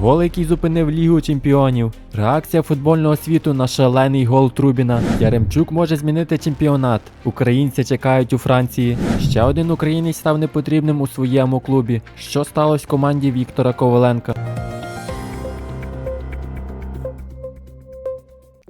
Гол, який зупинив Лігу чемпіонів. Реакція футбольного світу на шалений гол Трубіна. Яремчук може змінити чемпіонат. Українці чекають у Франції. Ще один українець став непотрібним у своєму клубі. Що сталося команді Віктора Коваленка?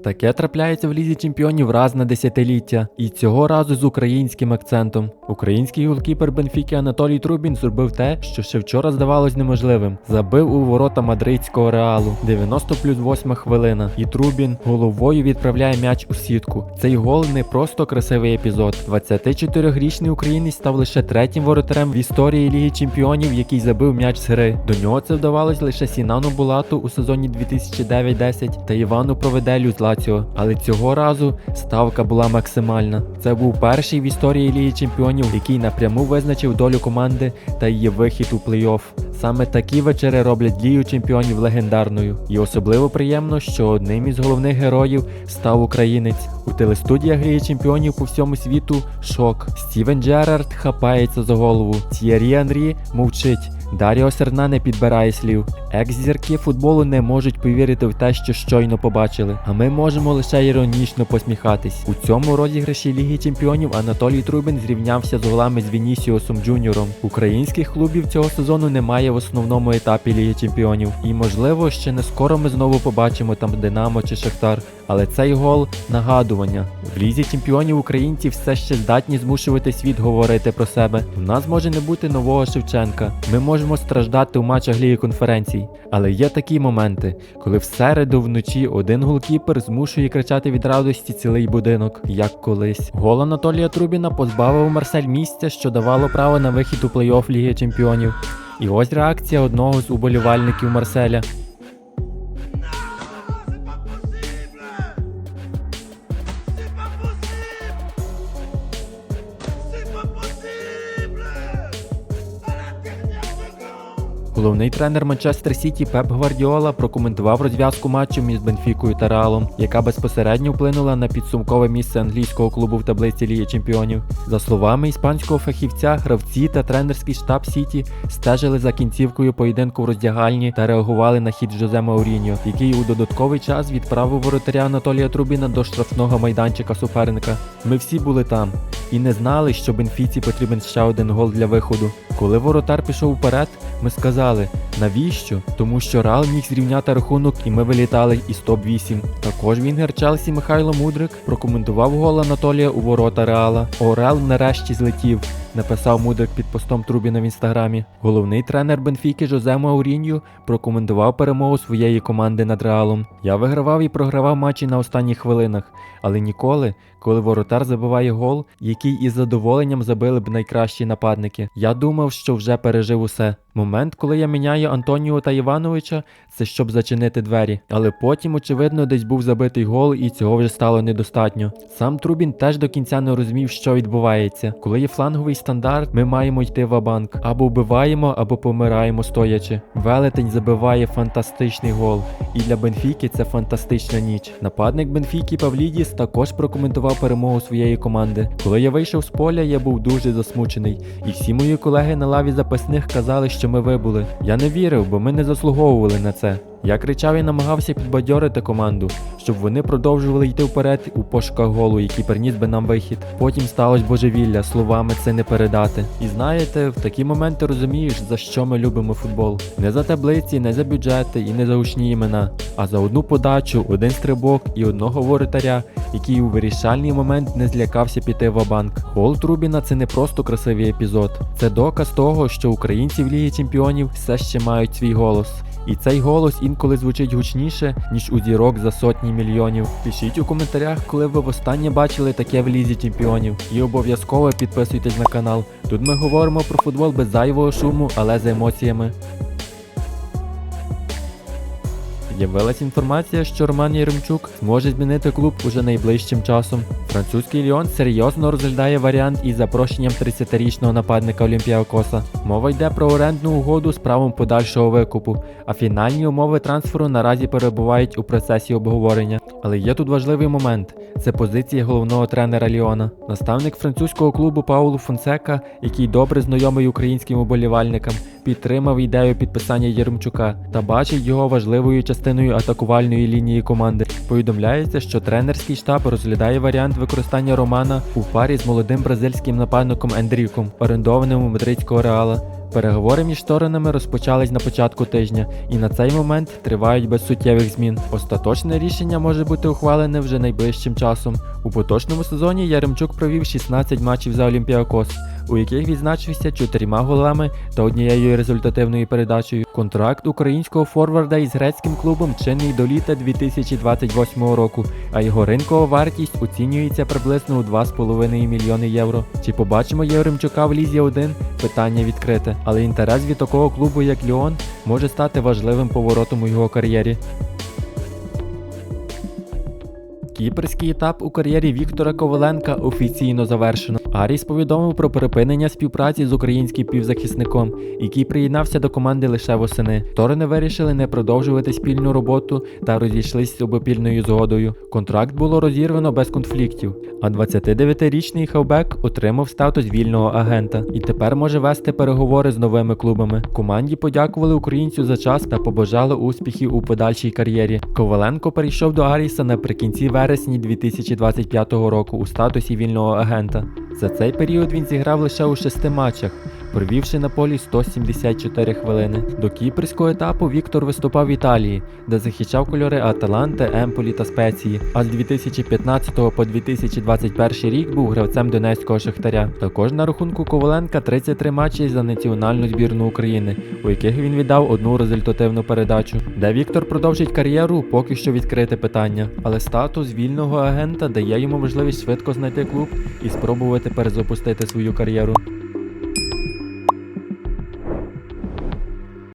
Таке трапляється в лізі чемпіонів раз на десятиліття, і цього разу з українським акцентом. Український голкіпер Бенфіки Анатолій Трубін зробив те, що ще вчора здавалось неможливим. Забив у ворота мадридського реалу. 90 плюс 8 хвилина. І Трубін головою відправляє м'яч у сітку. Цей гол не просто красивий епізод. 24-річний українець став лише третім воротарем в історії Ліги Чемпіонів, який забив м'яч з гри. До нього це вдавалось лише Сінану Булату у сезоні 2009-10 та Івану Проведелю з Лаціо. Але цього разу ставка була максимальна. Це був перший в історії Ліги Чемпіонів, який напряму визначив долю команди та її вихід у плей-офф. Саме такі вечори роблять Лігу чемпіонів легендарною. І особливо приємно, що одним із головних героїв став українець. У телестудіях Ліги чемпіонів по всьому світу шок. Стівен Джерард хапається за голову. Т'єрі Анрі мовчить. Даріо Серна не підбирає слів. Екс-зірки футболу не можуть повірити в те, що щойно побачили. А ми можемо лише іронічно посміхатись. У цьому розіграші Ліги Чемпіонів Анатолій Трубін зрівнявся з голами з Вінісіосом Джуніором. Українських клубів цього сезону немає в основному етапі Ліги Чемпіонів. І можливо, ще не скоро ми знову побачимо там Динамо чи Шахтар. Але цей гол нагадування. В лізі чемпіонів українці все ще здатні змушувати світ говорити про себе. У нас може не бути нового Шевченка. Ми можемо страждати у матчах Ліги конференцій. Але є такі моменти, коли в середу вночі один голкіпер змушує кричати від радості цілий будинок, як колись. Гол Анатолія Трубіна позбавив Марсель місця, що давало право на вихід у плей-офф Ліги Чемпіонів. І ось реакція одного з уболівальників Марселя. Головний тренер Манчестер Сіті Пеп Гвардіола прокоментував розв'язку матчу між Бенфікою та Реалом, яка безпосередньо вплинула на підсумкове місце англійського клубу в таблиці Ліги Чемпіонів. За словами іспанського фахівця, гравці та тренерський штаб Сіті стежили за кінцівкою поєдинку в роздягальні та реагували на хід Жозе Мауріньо, який у додатковий час відправив воротаря Анатолія Трубіна до штрафного майданчика суперника. Ми всі були там і не знали, що Бенфіці потрібен ще один гол для виходу. Коли воротар пішов вперед, ми сказали, навіщо? Тому що Реал міг зрівняти рахунок і ми вилітали із топ-8. Також вінгер Челсі Михайло Мудрик прокоментував гол Анатолія у ворота Реала. Орел нарешті злетів. Написав Мудрик під постом Трубіна в інстаграмі. Головний тренер Бенфіки Жозе Мауріньо прокоментував перемогу своєї команди над Реалом. Я вигравав і програвав матчі на останніх хвилинах, але ніколи, коли воротар забиває гол, який із задоволенням забили б найкращі нападники. Я думав, що вже пережив усе. Момент, коли я міняю Антоніо та Івановича, це щоб зачинити двері. Але потім, очевидно, десь був забитий гол, і цього вже стало недостатньо. Сам Трубін теж до кінця не розумів, що відбувається. Коли є фланговий стандарт, ми маємо йти в банк або вбиваємо, або помираємо стоячи. Велетень забиває фантастичний гол. І для Бенфіки це фантастична ніч. Нападник Бенфіки Павлідіс також прокоментував перемогу своєї команди. Коли я вийшов з поля, я був дуже засмучений, і всі мої колеги на лаві запасних казали, що ми вибули. Я не вірив, бо ми не заслуговували на це. Я кричав і намагався підбадьорити команду, щоб вони продовжували йти вперед у пошуках голу, який приніс би нам вихід. Потім сталося божевілля, словами це не передати. І знаєте, в такі моменти розумієш, за що ми любимо футбол. Не за таблиці, не за бюджети і не за гучні імена, а за одну подачу, один стрибок і одного воротаря, який у вирішальний момент не злякався піти в банк. Гол Трубіна це не просто красивий епізод, це доказ того, що українці в Лігі Чемпіонів все ще мають свій голос. І цей голос інколи звучить гучніше, ніж у зірок за сотні мільйонів. Пишіть у коментарях, коли ви востаннє бачили таке в лізі чемпіонів. І обов'язково підписуйтесь на канал. Тут ми говоримо про футбол без зайвого шуму, але з емоціями. З'явилась інформація, що Роман Яремчук зможе змінити клуб уже найближчим часом. Французький Ліон серйозно розглядає варіант із запрошенням 30-річного нападника Олімпіакоса. Мова йде про орендну угоду з правом подальшого викупу, а фінальні умови трансферу наразі перебувають у процесі обговорення. Але є тут важливий момент: це позиція головного тренера Ліона. Наставник французького клубу Паулу Фонсека, який добре знайомий українським уболівальникам, підтримав ідею підписання Єремчука та бачить його важливою частиною атакувальної лінії команди. Повідомляється, що тренерський штаб розглядає варіант використання Романа у парі з молодим бразильським нападником Ендріком, орендованим у мадридського реала. Переговори між сторонами розпочались на початку тижня, і на цей момент тривають без суттєвих змін. Остаточне рішення може бути ухвалене вже найближчим часом. У поточному сезоні Яремчук провів 16 матчів за Олімпіакос, у яких відзначився чотирма голами та однією результативною передачею. Контракт українського форварда із грецьким клубом чинний до літа 2028 року, а його ринкова вартість оцінюється приблизно у 2,5 мільйони євро. Чи побачимо Єремчука в Лізі 1? Питання відкрите, але інтерес від такого клубу, як Ліон, може стати важливим поворотом у його кар'єрі. Кіпрський етап у кар'єрі Віктора Коваленка офіційно завершено. Аріс повідомив про припинення співпраці з українським півзахисником, який приєднався до команди лише восени. Сторони вирішили не продовжувати спільну роботу та розійшлись з обопільною згодою. Контракт було розірвано без конфліктів. А 29-річний хавбек отримав статус вільного агента і тепер може вести переговори з новими клубами. Команді подякували українцю за час та побажали успіхів у подальшій кар'єрі. Коваленко перейшов до Аріса наприкінці вересня 2025 року у статусі вільного агента. За цей період він зіграв лише у шести матчах, провівши на полі 174 хвилини. До кіпрського етапу Віктор виступав в Італії, де захищав кольори Аталанти, Емполі та Спеції. А з 2015 по 2021 рік був гравцем Донецького Шахтаря. Також на рахунку Коваленка 33 матчі за національну збірну України, у яких він віддав одну результативну передачу. Де Віктор продовжить кар'єру, поки що відкрите питання. Але статус вільного агента дає йому можливість швидко знайти клуб і спробувати перезапустити свою кар'єру.